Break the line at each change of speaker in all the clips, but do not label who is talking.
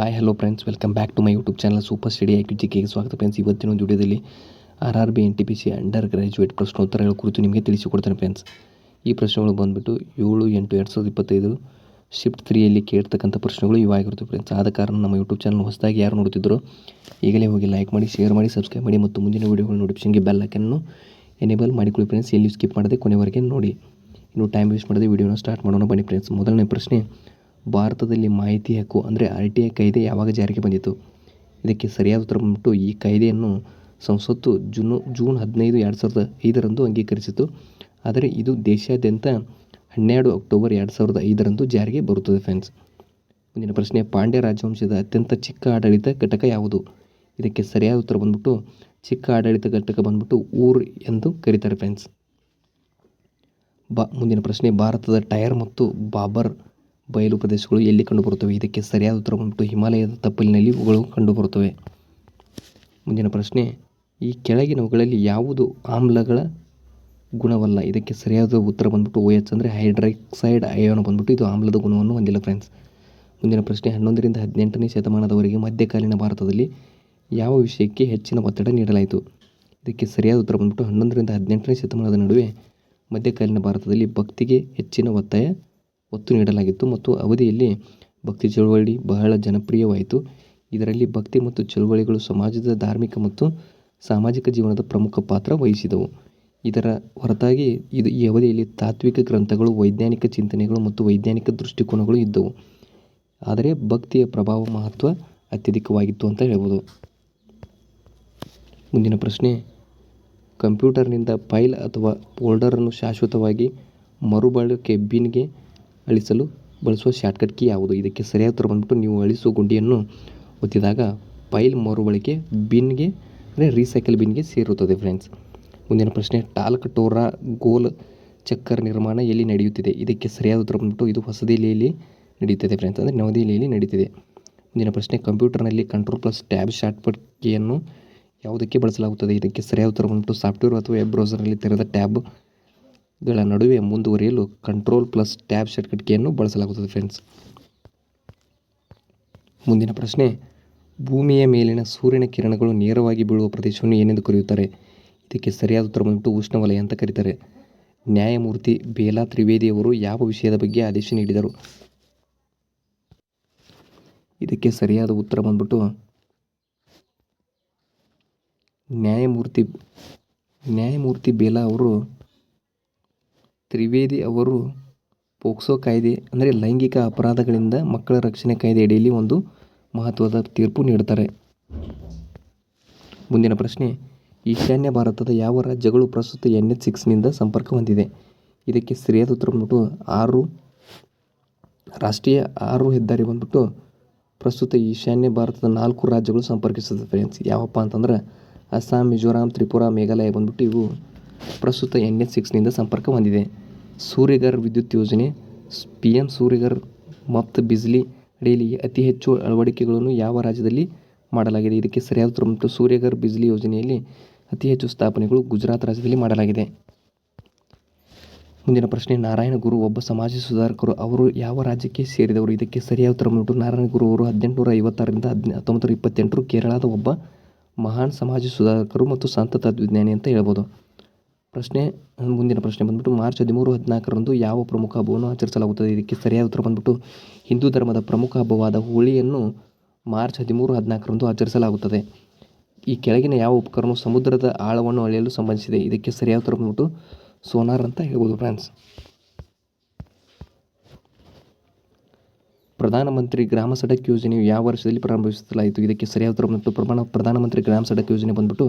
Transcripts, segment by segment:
Hi hello friends welcome back to my YouTube channel super study ಜಿಕೆಗೆ ಸ್ವಾಗತ friends ಇವತ್ತಿನ ಒಂದು ವಿಡಿಯೋದಲ್ಲಿ R R B N T P C undergraduate ಪ್ರಶ್ನೋತ್ತರಗಳ ಕುರಿತು ನಿಮಗೆ ತಿಳಿಸಿಕೊಡ್ತೇನೆ friends ಈ ಪ್ರಶ್ನೆಗಳು ಬಂದುಬಿಟ್ಟು ಏಳು, ಎಂಟು, ಎರಡು ಸಾವಿರದ ಇಪ್ಪತ್ತೈದು ಶಿಫ್ಟ್ ತ್ರೀಯಲ್ಲಿ ಕೇಳ್ತಕ್ಕಂಥ ಪ್ರಶ್ನೆಗಳು ಇವಾಗಿರುತ್ತೆ ಫ್ರೆಂಡ್ಸ್ ಆದ ಕಾರಣ ನಮ್ಮ ಯೂಟ್ಯೂಬ್ ಚಾನಲ್ ಹೊಸದಾಗಿ ಯಾರು ನೋಡ್ತಿದ್ರು ಈಗಲೇ ಹೋಗಿ ಲೈಕ್ ಮಾಡಿ ಶೇರ್ ಮಾಡಿ ಸಬ್ಸ್ಕ್ರೈಬ್ ಮಾಡಿ ಮತ್ತು ಮುಂದಿನ ವೀಡಿಯೋಗಳ ನೋಟಿಫಿಕೇಷನ್ಗೆ ಬೆಲ್ ಹಾಕನ್ನು ಎನೇಬಲ್ ಮಾಡಿಕೊಳ್ಳಿ ಫ್ರೆಂಡ್ಸ್ ಎಲ್ಲಿ ಸ್ಕಿಪ್ ಮಾಡದೆ ಕೊನೆವರೆಗೆ ನೋಡಿ. ಇನ್ನು ಟೈಮ್ ವೇಸ್ಟ್ ಮಾಡದೆ ವಿಡಿಯೋನ ಸ್ಟಾರ್ಟ್ ಮಾಡೋಣ ಬನ್ನಿ ಫ್ರೆಂಡ್ಸ್ ಮೊದಲನೇ ಪ್ರಶ್ನೆ ಭಾರತದಲ್ಲಿ ಮಾಹಿತಿ ಹಕ್ಕು ಅಂದರೆ ಆರ್ ಟಿ ಐ ಕಾಯ್ದೆ ಯಾವಾಗ ಜಾರಿಗೆ ಬಂದಿತು ಇದಕ್ಕೆ ಸರಿಯಾದ ಉತ್ತರ ಬಂದ್ಬಿಟ್ಟು ಈ ಕಾಯ್ದೆಯನ್ನು ಸಂಸತ್ತು ಜೂನು, ಜೂನ್ ಹದಿನೈದು ಎರಡು ಸಾವಿರದ ಐದರಂದು ಅಂಗೀಕರಿಸಿತು ಆದರೆ ಇದು ದೇಶಾದ್ಯಂತ ಹನ್ನೆರಡು ಅಕ್ಟೋಬರ್ ಎರಡು ಸಾವಿರದ ಐದರಂದು ಜಾರಿಗೆ ಬರುತ್ತದೆ ಫ್ರೆಂಡ್ಸ್. ಮುಂದಿನ ಪ್ರಶ್ನೆ, ಪಾಂಡ್ಯ ರಾಜವಂಶದ ಅತ್ಯಂತ ಚಿಕ್ಕ ಆಡಳಿತ ಘಟಕ ಯಾವುದು? ಇದಕ್ಕೆ ಸರಿಯಾದ ಉತ್ತರ ಬಂದ್ಬಿಟ್ಟು ಚಿಕ್ಕ ಆಡಳಿತ ಘಟಕ ಬಂದ್ಬಿಟ್ಟು ಊರ್ ಎಂದು ಕರೀತಾರೆ ಮುಂದಿನ ಪ್ರಶ್ನೆ, ಭಾರತದ ಟೈರ್ ಮತ್ತು ಬಾಬರ್ ಬಯಲು ಪ್ರದೇಶಗಳು ಎಲ್ಲಿ ಕಂಡುಬರುತ್ತವೆ? ಇದಕ್ಕೆ ಸರಿಯಾದ ಉತ್ತರ ಬಂದ್ಬಿಟ್ಟು ಹಿಮಾಲಯದ ತಪ್ಪಲಿನಲ್ಲಿ ಇವುಗಳು ಕಂಡುಬರುತ್ತವೆ. ಮುಂದಿನ ಪ್ರಶ್ನೆ, ಈ ಕೆಳಗಿನವುಗಳಲ್ಲಿ ಯಾವುದು ಆಮ್ಲಗಳ ಗುಣವಲ್ಲ? ಇದಕ್ಕೆ ಸರಿಯಾದ ಉತ್ತರ ಬಂದ್ಬಿಟ್ಟು ಓ ಎಚ್ ಅಂದರೆ ಹೈಡ್ರಾಕ್ಸೈಡ್ ಅಯೋನ ಬಂದ್ಬಿಟ್ಟು ಇದು ಆಮ್ಲದ ಗುಣವನ್ನು ಹೊಂದಿಲ್ಲ ಫ್ರೆಂಡ್ಸ್ ಮುಂದಿನ ಪ್ರಶ್ನೆ, ಹನ್ನೊಂದರಿಂದ ಹದಿನೆಂಟನೇ ಶತಮಾನದವರೆಗೆ ಮಧ್ಯಕಾಲೀನ ಭಾರತದಲ್ಲಿ ಯಾವ ವಿಷಯಕ್ಕೆ ಹೆಚ್ಚಿನ ಒತ್ತಡ ನೀಡಲಾಯಿತು? ಇದಕ್ಕೆ ಸರಿಯಾದ ಉತ್ತರ ಬಂದ್ಬಿಟ್ಟು ಹನ್ನೊಂದರಿಂದ ಹದಿನೆಂಟನೇ ಶತಮಾನದ ನಡುವೆ ಮಧ್ಯಕಾಲೀನ ಭಾರತದಲ್ಲಿ ಭಕ್ತಿಗೆ ಹೆಚ್ಚಿನ ಒತ್ತಾಯ ಒತ್ತು ನೀಡಲಾಗಿತ್ತು ಮತ್ತು ಅವಧಿಯಲ್ಲಿ ಭಕ್ತಿ ಚಳುವಳಿ ಬಹಳ ಜನಪ್ರಿಯವಾಯಿತು. ಇದರಲ್ಲಿ ಭಕ್ತಿ ಮತ್ತು ಚಳುವಳಿಗಳು ಸಮಾಜದ ಧಾರ್ಮಿಕ ಮತ್ತು ಸಾಮಾಜಿಕ ಜೀವನದ ಪ್ರಮುಖ ಪಾತ್ರ ವಹಿಸಿದವು. ಇದರ ಹೊರತಾಗಿ ಇದು ಈ ಅವಧಿಯಲ್ಲಿ ತಾತ್ವಿಕ ಗ್ರಂಥಗಳು, ವೈಜ್ಞಾನಿಕ ಚಿಂತನೆಗಳು ಮತ್ತು ವೈಜ್ಞಾನಿಕ ದೃಷ್ಟಿಕೋನಗಳು ಇದ್ದವು. ಆದರೆ ಭಕ್ತಿಯ ಪ್ರಭಾವ ಮಹತ್ವ ಅತ್ಯಧಿಕವಾಗಿತ್ತು ಅಂತ ಹೇಳ್ಬೋದು. ಮುಂದಿನ ಪ್ರಶ್ನೆ, ಕಂಪ್ಯೂಟರ್ನಿಂದ ಫೈಲ್ ಅಥವಾ ಫೋಲ್ಡರನ್ನು ಶಾಶ್ವತವಾಗಿ ಮರುಬಳಕೆ ಬಿನ್ಗೆ ಅಳಿಸಲು ಬಳಸುವ ಶಾರ್ಟ್ಕಟ್ ಕೀ ಯಾವುದು? ಇದಕ್ಕೆ ಸರಿಯಾದ ಉತ್ತರ ಬಂದ್ಬಿಟ್ಟು ನೀವು ಅಳಿಸುವ ಗುಂಡಿಯನ್ನು ಒತ್ತಿದಾಗ ಫೈಲ್ ಮರುಬಳಕೆ ಬಿನ್ಗೆ, ಅಂದರೆ ರೀಸೈಕಲ್ ಬಿನ್ಗೆ ಸೇರುತ್ತದೆ ಫ್ರೆಂಡ್ಸ್. ಮುಂದಿನ ಪ್ರಶ್ನೆ ಟಾಲ್ಕ್ ಟೋರಾ ಗೋಲ್ ಚಕ್ಕರ್ ನಿರ್ಮಾಣ ಎಲ್ಲಿ ನಡೆಯುತ್ತಿದೆ? ಇದಕ್ಕೆ ಸರಿಯಾದ ಉತ್ತರ ಬಂದ್ಬಿಟ್ಟು ಇದು ಹೊಸದಿಲ್ಲಿಯಲ್ಲಿ ನಡೆಯುತ್ತದೆ ಫ್ರೆಂಡ್ಸ್, ಅಂದರೆ ನವದೆಹಲಿಯಲ್ಲಿ ನಡೀತಿದೆ ಮುಂದಿನ ಪ್ರಶ್ನೆ, ಕಂಪ್ಯೂಟರ್ನಲ್ಲಿ ಕಂಟ್ರೋಲ್ ಪ್ಲಸ್ ಟ್ಯಾಬ್ ಶಾರ್ಟ್ಕಟ್ ಕೀಯನ್ನು ಯಾವುದಕ್ಕೆ ಬಳಸಲಾಗುತ್ತದೆ? ಇದಕ್ಕೆ ಸರಿಯಾದ ಉತ್ತರ ಬಂದ್ಬಿಟ್ಟು ಸಾಫ್ಟ್ವೇರ್ ಅಥವಾ ವೆಬ್ ಬ್ರೌಸರ್ನಲ್ಲಿ ತೆರೆದ ಟ್ಯಾಬ್ಗಳ ನಡುವೆ ಮುಂದುವರಿಯಲು ಕಂಟ್ರೋಲ್ ಪ್ಲಸ್ ಟ್ಯಾಬ್ ಶಾರ್ಟ್ಕಟ್ ಕೀಯನ್ನು ಬಳಸಲಾಗುತ್ತದೆ ಫ್ರೆಂಡ್ಸ್ ಮುಂದಿನ ಪ್ರಶ್ನೆ, ಭೂಮಿಯ ಮೇಲಿನ ಸೂರ್ಯನ ಕಿರಣಗಳು ನೇರವಾಗಿ ಬೀಳುವ ಪ್ರದೇಶವನ್ನು ಏನೆಂದು ಕರೆಯುತ್ತಾರೆ? ಇದಕ್ಕೆ ಸರಿಯಾದ ಉತ್ತರ ಬಂದ್ಬಿಟ್ಟು ಉಷ್ಣವಲಯ ಅಂತ ಕರೀತಾರೆ. ನ್ಯಾಯಮೂರ್ತಿ ಬೇಲಾ ತ್ರಿವೇದಿಯವರು ಯಾವ ವಿಷಯದ ಬಗ್ಗೆ ಆದೇಶ ನೀಡಿದರು? ಇದಕ್ಕೆ ಸರಿಯಾದ ಉತ್ತರ ಬಂದ್ಬಿಟ್ಟು, ನ್ಯಾಯಮೂರ್ತಿ ನ್ಯಾಯಮೂರ್ತಿ ಬೇಲಾ ಅವರು ತ್ರಿವೇದಿ ಅವರು ಪೋಕ್ಸೋ ಕಾಯ್ದೆ, ಅಂದರೆ ಲೈಂಗಿಕ ಅಪರಾಧಗಳಿಂದ ಮಕ್ಕಳ ರಕ್ಷಣೆ ಕಾಯ್ದೆ ಅಡಿಯಲ್ಲಿ ಒಂದು ಮಹತ್ವದ ತೀರ್ಪು ನೀಡುತ್ತಾರೆ. ಮುಂದಿನ ಪ್ರಶ್ನೆ, ಈಶಾನ್ಯ ಭಾರತದ ಯಾವ ರಾಜ್ಯಗಳು ಪ್ರಸ್ತುತ ಎನ್ ಎಚ್ ಸಿಕ್ಸ್ನಿಂದ ಸಂಪರ್ಕ ಹೊಂದಿದೆ? ಇದಕ್ಕೆ ಸರಿಯಾದ ಉತ್ತರ ಬಂದ್ಬಿಟ್ಟು ಆರು, ರಾಷ್ಟ್ರೀಯ ಆರು ಹೆದ್ದಾರಿ ಬಂದ್ಬಿಟ್ಟು ಪ್ರಸ್ತುತ ಈಶಾನ್ಯ ಭಾರತದ ನಾಲ್ಕು ರಾಜ್ಯಗಳು ಸಂಪರ್ಕಿಸುತ್ತದೆ ಫ್ರೆಂಡ್ಸ್ ಯಾವಪ್ಪ ಅಂತಂದ್ರೆ ಅಸ್ಸಾಂ, ಮಿಜೋರಾಂ, ತ್ರಿಪುರಾ, ಮೇಘಾಲಯ ಬಂದ್ಬಿಟ್ಟು ಇವು ಪ್ರಸ್ತುತ ಎನ್ ಎಚ್ ಸಿಕ್ಸ್ನಿಂದ ಸಂಪರ್ಕ ಹೊಂದಿದೆ. ಸೂರ್ಯಗರ್ ವಿದ್ಯುತ್ ಯೋಜನೆ ಪಿ ಎಂ ಸೂರ್ಯಗರ್ ಮಫ್ತ್ ಬಿಜ್ಲಿ ಅಡಿಯಲ್ಲಿ ಅತಿ ಹೆಚ್ಚು ಅಳವಡಿಕೆಗಳನ್ನು ಯಾವ ರಾಜ್ಯದಲ್ಲಿ ಮಾಡಲಾಗಿದೆ? ಇದಕ್ಕೆ ಸರಿಯಾದ ಉತ್ತರ ಮತ್ತು ಸೂರ್ಯಗರ್ ಬಿಜ್ಲಿ ಯೋಜನೆಯಲ್ಲಿ ಅತಿ ಹೆಚ್ಚು ಸ್ಥಾಪನೆಗಳು ಗುಜರಾತ್ ರಾಜ್ಯದಲ್ಲಿ ಮಾಡಲಾಗಿದೆ. ಮುಂದಿನ ಪ್ರಶ್ನೆ, ನಾರಾಯಣ ಗುರು ಒಬ್ಬ ಸಮಾಜ ಸುಧಾರಕರು, ಅವರು ಯಾವ ರಾಜ್ಯಕ್ಕೆ ಸೇರಿದವರು? ಇದಕ್ಕೆ ಸರಿಯಾದ ಉತ್ತರ ಬಂದ್ಬಿಟ್ಟು ನಾರಾಯಣ ಗುರು ಅವರು ಹದಿನೆಂಟುನೂರ ಐವತ್ತಾರರಿಂದ ಹದಿನ ಹತ್ತೊಂಬತ್ತು ಇಪ್ಪತ್ತೆಂಟರು ಕೇರಳದ ಒಬ್ಬ ಮಹಾನ್ ಸಮಾಜ ಸುಧಾರಕರು ಮತ್ತು ಸಂತ ತತ್ವಜ್ಞಾನಿ ಅಂತ ಹೇಳ್ಬೋದು. ಪ್ರಶ್ನೆ, ಮುಂದಿನ ಪ್ರಶ್ನೆ ಬಂದ್ಬಿಟ್ಟು ಮಾರ್ಚ್ ಹದಿಮೂರು ಹದಿನಾಲ್ಕರಂದು ಯಾವ ಪ್ರಮುಖ ಹಬ್ಬವನ್ನು ಆಚರಿಸಲಾಗುತ್ತದೆ? ಇದಕ್ಕೆ ಸರಿಯಾದ ಉತ್ತರ ಬಂದ್ಬಿಟ್ಟು ಹಿಂದೂ ಧರ್ಮದ ಪ್ರಮುಖ ಹಬ್ಬವಾದ ಹೋಳಿಯನ್ನು ಮಾರ್ಚ್ ಹದಿಮೂರು ಹದಿನಾಲ್ಕರಂದು ಆಚರಿಸಲಾಗುತ್ತದೆ. ಈ ಕೆಳಗಿನ ಯಾವ ಉಪಕರಣವು ಸಮುದ್ರದ ಆಳವನ್ನು ಅಳೆಯಲು ಸಂಬಂಧಿಸಿದೆ? ಇದಕ್ಕೆ ಸರಿಯಾದ ಉತ್ತರ ಬಂದ್ಬಿಟ್ಟು ಸೋನಾರ್ ಅಂತ ಹೇಳ್ಬೋದು ಫ್ರೆಂಡ್ಸ್. ಪ್ರಧಾನಮಂತ್ರಿ ಗ್ರಾಮ ಸಡಕ್ ಯೋಜನೆಯು ಯಾವ ವರ್ಷದಲ್ಲಿ ಪ್ರಾರಂಭಿಸಲಾಯಿತು? ಇದಕ್ಕೆ ಸರಿಯಾದ ಉತ್ತರ ಬಂದ್ಬಿಟ್ಟು ಪ್ರಮಾಣ ಪ್ರಧಾನಮಂತ್ರಿ ಗ್ರಾಮ ಸಡಕ್ ಯೋಜನೆ ಬಂದ್ಬಿಟ್ಟು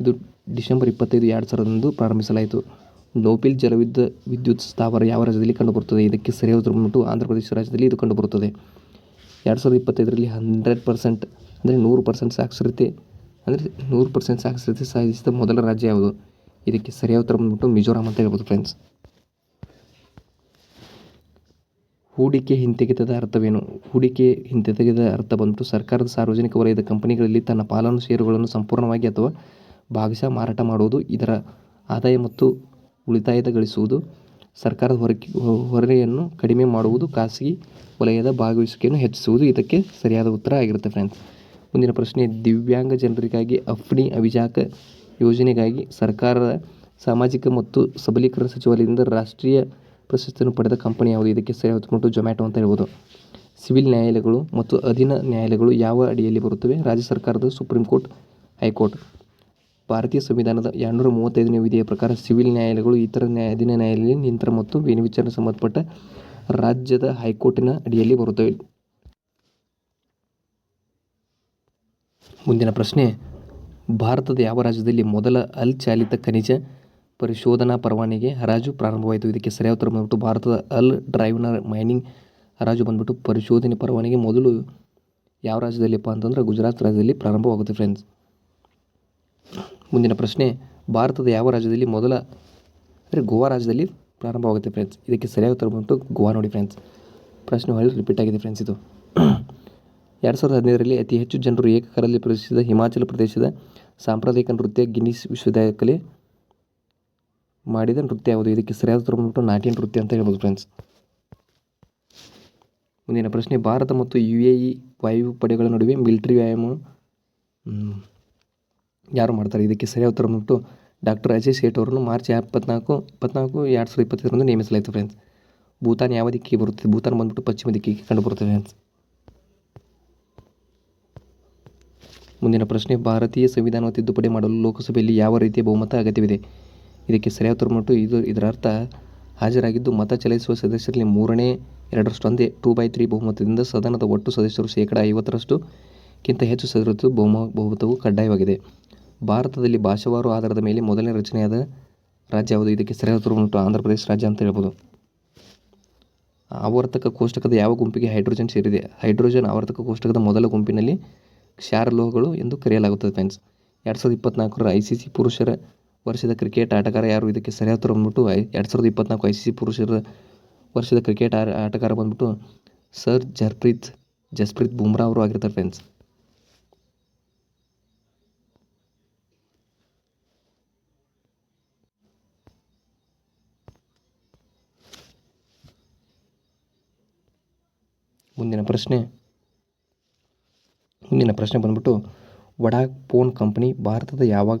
ಇದು ಡಿಸೆಂಬರ್ ಇಪ್ಪತ್ತೈದು ಎರಡು ಸಾವಿರದಂದು ಪ್ರಾರಂಭಿಸಲಾಯಿತು. ನೋಪಿಲ್ ಜಲವಿದ್ಯ ವಿದ್ಯುತ್ ಸ್ಥಾವರ ಯಾವ ರಾಜ್ಯದಲ್ಲಿ ಕಂಡುಬರುತ್ತದೆ? ಇದಕ್ಕೆ ಸರಿಯಾದ ಉತ್ತರ ಬಂದ್ಬಿಟ್ಟು ಆಂಧ್ರ ಪ್ರದೇಶ ರಾಜ್ಯದಲ್ಲಿ ಇದು ಕಂಡುಬರುತ್ತದೆ. ಎರಡು ಸಾವಿರದ ಇಪ್ಪತ್ತೈದರಲ್ಲಿ ಹಂಡ್ರೆಡ್ ಪರ್ಸೆಂಟ್ ಅಂದರೆ ನೂರು ಪರ್ಸೆಂಟ್ ಸಾಕ್ಷರತೆ ಅಂದರೆ ನೂರು ಪರ್ಸೆಂಟ್ ಸಾಕ್ಷರತೆ ಸಾಧಿಸಿದ ಮೊದಲ ರಾಜ್ಯ ಯಾವುದು? ಇದಕ್ಕೆ ಸರಿಯಾದ ಬಂದ್ಬಿಟ್ಟು ಮಿಜೋರಾಂ ಅಂತ ಹೇಳ್ಬೋದು ಫ್ರೆಂಡ್ಸ್ ಹೂಡಿಕೆ ಹಿಂತೆಗೆತದ ಅರ್ಥವೇನು? ಹೂಡಿಕೆ ಹಿಂತೆಗೆದ ಅರ್ಥ ಬಂದ್ಬಿಟ್ಟು ಸರ್ಕಾರದ ಸಾರ್ವಜನಿಕ ವಲಯದ ಕಂಪನಿಗಳಲ್ಲಿ ತನ್ನ ಪಾಲನ್ನು, ಷೇರುಗಳನ್ನು ಸಂಪೂರ್ಣವಾಗಿ ಅಥವಾ ಭಾಗಶಃ ಮಾರಾಟ ಮಾಡುವುದು ಇದರ ಆದಾಯ ಮತ್ತು ಉಳಿತಾಯದ ಗಳಿಸುವುದು ಸರ್ಕಾರದ ಹೊರಕೆ, ಹೊರೆಯನ್ನು ಕಡಿಮೆ ಮಾಡುವುದು ಖಾಸಗಿ ವಲಯದ ಭಾಗವಹಿಸುವಿಕೆಯನ್ನು ಹೆಚ್ಚಿಸುವುದು. ಇದಕ್ಕೆ ಸರಿಯಾದ ಉತ್ತರ ಆಗಿರುತ್ತೆ ಫ್ರೆಂಡ್ಸ್ ಮುಂದಿನ ಪ್ರಶ್ನೆ, ದಿವ್ಯಾಂಗ ಜನರಿಗಾಗಿ ಅಫ್ನಿ ಅಭಿಜಾಕ ಯೋಜನೆಗಾಗಿ ಸರ್ಕಾರದ ಸಾಮಾಜಿಕ ಮತ್ತು ಸಬಲೀಕರಣ ಸಚಿವಾಲಯದಿಂದ ರಾಷ್ಟ್ರೀಯ ಪ್ರಶಸ್ತಿಯನ್ನು ಪಡೆದ ಕಂಪನಿ ಯಾವುದು? ಇದಕ್ಕೆ ಸರಿಯಾದ ಉತ್ತರ ಜೊಮ್ಯಾಟೊ ಅಂತ ಹೇಳ್ಬೋದು. ಸಿವಿಲ್ ನ್ಯಾಯಾಲಯಗಳು ಮತ್ತು ಅಧೀನ ನ್ಯಾಯಾಲಯಗಳು ಯಾವ ಅಡಿಯಲ್ಲಿ ಬರುತ್ತವೆ? ರಾಜ್ಯ ಸರ್ಕಾರದ ಸುಪ್ರೀಂ ಕೋರ್ಟ್, ಹೈಕೋರ್ಟ್. ಭಾರತೀಯ ಸಂವಿಧಾನದ ಎರಡುನೂರ ಮೂವತ್ತೈದನೇ ವಿಧಿಯ ಪ್ರಕಾರ ಸಿವಿಲ್ ನ್ಯಾಯಾಲಯಗಳು, ಇತರ ಅಧೀನ ನ್ಯಾಯಾಲಯ ನಿಯಂತ್ರಣ ಮತ್ತು ವಿಚಾರಣೆ ಸಂಬಂಧಪಟ್ಟ ರಾಜ್ಯದ ಹೈಕೋರ್ಟಿನ ಅಡಿಯಲ್ಲಿ ಬರುತ್ತವೆ. ಮುಂದಿನ ಪ್ರಶ್ನೆ, ಭಾರತದ ಯಾವ ರಾಜ್ಯದಲ್ಲಿ ಮೊದಲ ಅಲ್ ಚಾಲಿತ ಖನಿಜ ಪರಿಶೋಧನಾ ಪರವಾನಿಗೆ ಹರಾಜು ಪ್ರಾರಂಭವಾಯಿತು? ಇದಕ್ಕೆ ಸರಿಯಾದ ಉತ್ತರ ಬಂದ್ಬಿಟ್ಟು ಭಾರತದ ಅಲ್ ಡ್ರೈವ್ನ ಮೈನಿಂಗ್ ಹರಾಜು ಬಂದ್ಬಿಟ್ಟು ಪರಿಶೋಧನೆ ಪರವಾನಿಗೆ ಮೊದಲು ಯಾವ ರಾಜ್ಯದಲ್ಲಿಪ್ಪ ಅಂತಂದ್ರೆ ಗುಜರಾತ್ ರಾಜ್ಯದಲ್ಲಿ ಪ್ರಾರಂಭವಾಗುತ್ತೆ ಫ್ರೆಂಡ್ಸ್ ಮುಂದಿನ ಪ್ರಶ್ನೆ, ಭಾರತದ ಯಾವ ರಾಜ್ಯದಲ್ಲಿ ಮೊದಲ, ಅಂದರೆ ಗೋವಾ ರಾಜ್ಯದಲ್ಲಿ ಪ್ರಾರಂಭವಾಗುತ್ತೆ ಫ್ರೆಂಡ್ಸ್ ಇದಕ್ಕೆ ಸರಿಯಾದ ಉತ್ತರ ಬಂದ್ಬಿಟ್ಟು ಗೋವಾ ನೋಡಿ ಫ್ರೆಂಡ್ಸ್ ಪ್ರಶ್ನೆ ಹೊಳ್ಳಿ ರಿಪೀಟ್ ಆಗಿದೆ ಫ್ರೆಂಡ್ಸ್ ಇದು. ಎರಡು ಸಾವಿರದ ಹದಿನೈದರಲ್ಲಿ ಅತಿ ಹೆಚ್ಚು ಜನರು ಏಕಕಾಲದಲ್ಲಿ ಪ್ರವೇಶಿಸಿದ ಹಿಮಾಚಲ ಪ್ರದೇಶದ ಸಾಂಪ್ರದಾಯಿಕ ನೃತ್ಯ ಗಿನ್ನಿಸ್ ವಿಶ್ವವಿದ್ಯಾಲಯಕ್ಕೆ ಮಾಡಿದ ನೃತ್ಯ ಯಾವುದು? ಇದಕ್ಕೆ ಸರಿಯಾದ ಉತ್ತರ ಬಂದ್ಬಿಟ್ಟು ನಾಟ್ಯ ನೃತ್ಯ ಅಂತ ಹೇಳ್ಬೋದು ಫ್ರೆಂಡ್ಸ್ ಮುಂದಿನ ಪ್ರಶ್ನೆ, ಭಾರತ ಮತ್ತು ಯು ಎ ಇ ವಾಯುಪಡೆಗಳ ನಡುವೆ ಮಿಲಿಟರಿ ವ್ಯಾಯಾಮ ಯಾರು ಮಾಡ್ತಾರೆ? ಇದಕ್ಕೆ ಸರಿಯಾದ ಉತ್ತರ ಬಂದ್ಬಿಟ್ಟು ಡಾಕ್ಟರ್ ಅಜಯ್ ಸೇಠ್ ಅವರನ್ನು ಮಾರ್ಚ್ ಇಪ್ಪತ್ನಾಲ್ಕು ಇಪ್ಪತ್ನಾಲ್ಕು ಎರಡು ಸಾವಿರದ ಇಪ್ಪತ್ತೈದರಂದು ನೇಮಿಸಲಾಯಿತು ಫ್ರೆಂಡ್ಸ್ ಭೂತಾನ್ ಯಾವ ದಿಕ್ಕಿಗೆ ಬರುತ್ತದೆ? ಭೂತಾನ್ ಬಂದ್ಬಿಟ್ಟು ಪಶ್ಚಿಮ ದಿಕ್ಕಿಗೆ ಕಂಡುಬರುತ್ತದೆ ಫ್ರೆಂಡ್ಸ್ ಮುಂದಿನ ಪ್ರಶ್ನೆ, ಭಾರತೀಯ ಸಂವಿಧಾನವನ್ನು ತಿದ್ದುಪಡಿ ಮಾಡಲು ಲೋಕಸಭೆಯಲ್ಲಿ ಯಾವ ರೀತಿಯ ಬಹುಮತ ಅಗತ್ಯವಿದೆ? ಇದಕ್ಕೆ ಸರಿಯಾದ ಉತ್ತರ ಇದು ಇದರ ಅರ್ಥ ಹಾಜರಾಗಿದ್ದು ಮತ ಚಲಾಯಿಸುವ ಸದಸ್ಯರಲ್ಲಿ ಮೂರನೇ ಎರಡರಷ್ಟು ಅಂದೇ ಟೂ ಬೈ ತ್ರೀ ಬಹುಮತದಿಂದ ಸದನದ ಒಟ್ಟು ಸದಸ್ಯರು ಶೇಕಡ ಐವತ್ತರಷ್ಟು ಕ್ಕಿಂತ ಹೆಚ್ಚು ಸದಸ್ಯರು ಬಹುಮ ಬಹುಮತವು ಕಡ್ಡಾಯವಾಗಿದೆ. ಭಾರತದಲ್ಲಿ ಭಾಷಾವಾರು ಆಧಾರದ ಮೇಲೆ ಮೊದಲನೇ ರಚನೆಯಾದ ರಾಜ್ಯ ಯಾವುದು? ಇದಕ್ಕೆ ಸರಿಯಾದ ಉತ್ತರ ಬಂದ್ಬಿಟ್ಟು ಆಂಧ್ರ ಪ್ರದೇಶ ರಾಜ್ಯ ಅಂತ ಹೇಳ್ಬೋದು. ಆವರ್ತಕ ಕೋಷ್ಟಕದ ಯಾವ ಗುಂಪಿಗೆ ಹೈಡ್ರೋಜನ್ ಸೇರಿದೆ? ಹೈಡ್ರೋಜನ್ ಆವರ್ತಕ ಕೋಷ್ಟಕದ ಮೊದಲ ಗುಂಪಿನಲ್ಲಿ ಕ್ಷಾರಲೋಹಗಳು ಎಂದು ಕರೆಯಲಾಗುತ್ತದೆ ಫ್ರೆಂಡ್ಸ್. ಎರಡು ಸಾವಿರದ ಇಪ್ಪತ್ನಾಲ್ಕರ ಐ ಸಿ ಸಿ ಪುರುಷರ ವರ್ಷದ ಕ್ರಿಕೆಟ್ ಆಟಗಾರ ಯಾರು? ಇದಕ್ಕೆ ಸರಿಯಾದ ಉತ್ತರ ಬಂದ್ಬಿಟ್ಟು, ಐ, ಎರಡು ಸಾವಿರದ ಇಪ್ಪತ್ನಾಲ್ಕು ಐ ಸಿ ಸಿ ಪುರುಷರ ವರ್ಷದ ಕ್ರಿಕೆಟ್ ಆಟಗಾರ ಬಂದ್ಬಿಟ್ಟು ಸರ್ ಜರ್ಪ್ರೀತ್, ಜಸ್ಪ್ರೀತ್ ಬುಮ್ರಾ ಅವರು ಆಗಿರ್ತಾರೆ ಫ್ರೆಂಡ್ಸ್. ಮುಂದಿನ ಪ್ರಶ್ನೆ. ಮುಂದಿನ ಪ್ರಶ್ನೆ ಬಂದ್ಬಿಟ್ಟು, ವಡಾಫೋನ್ ಕಂಪ್ನಿ ಭಾರತದ ಯಾವಾಗ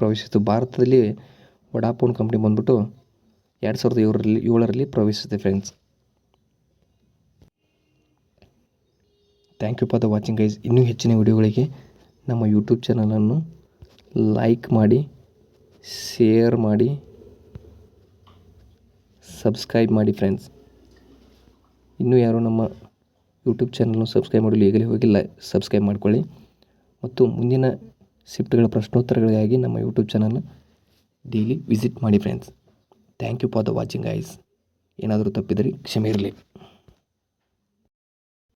ಪ್ರವೇಶಿಸಿತು? ಭಾರತದಲ್ಲಿ ವಡಾಫೋನ್ ಕಂಪ್ನಿ ಬಂದ್ಬಿಟ್ಟು ಎರಡು ಸಾವಿರದ ಏಳರಲ್ಲಿ ಏಳರಲ್ಲಿ ಪ್ರವೇಶಿಸಿದೆ friends thank you for the watching guys ಇನ್ನೂ ಹೆಚ್ಚಿನ ವಿಡಿಯೋಗಳಿಗೆ ನಮ್ಮ ಯೂಟ್ಯೂಬ್ ಚಾನಲನ್ನು ಲೈಕ್ ಮಾಡಿ ಶೇರ್ ಮಾಡಿ ಸಬ್ಸ್ಕ್ರೈಬ್ ಮಾಡಿ ಫ್ರೆಂಡ್ಸ್ ಇನ್ನೂ ಯಾರು ನಮ್ಮ ಯೂಟ್ಯೂಬ್ ಚಾನಲ್ನ ಸಬ್ಸ್ಕ್ರೈಬ್ ಮಾಡಲು ಈಗಲೇ ಹೋಗಿ ಲೈ, ಸಬ್ಸ್ಕ್ರೈಬ್ ಮಾಡ್ಕೊಳ್ಳಿ. ಮತ್ತು ಮುಂದಿನ ಶಿಫ್ಟ್ಗಳ ಪ್ರಶ್ನೋತ್ತರಗಳಿಗಾಗಿ ನಮ್ಮ ಯೂಟ್ಯೂಬ್ ಚಾನಲ್ನ ಡೈಲಿ ವಿಸಿಟ್ ಮಾಡಿ friends thank you for the watching guys ಏನಾದರೂ ತಪ್ಪಿದರೆ ಕ್ಷಮೆ ಇರಲಿ.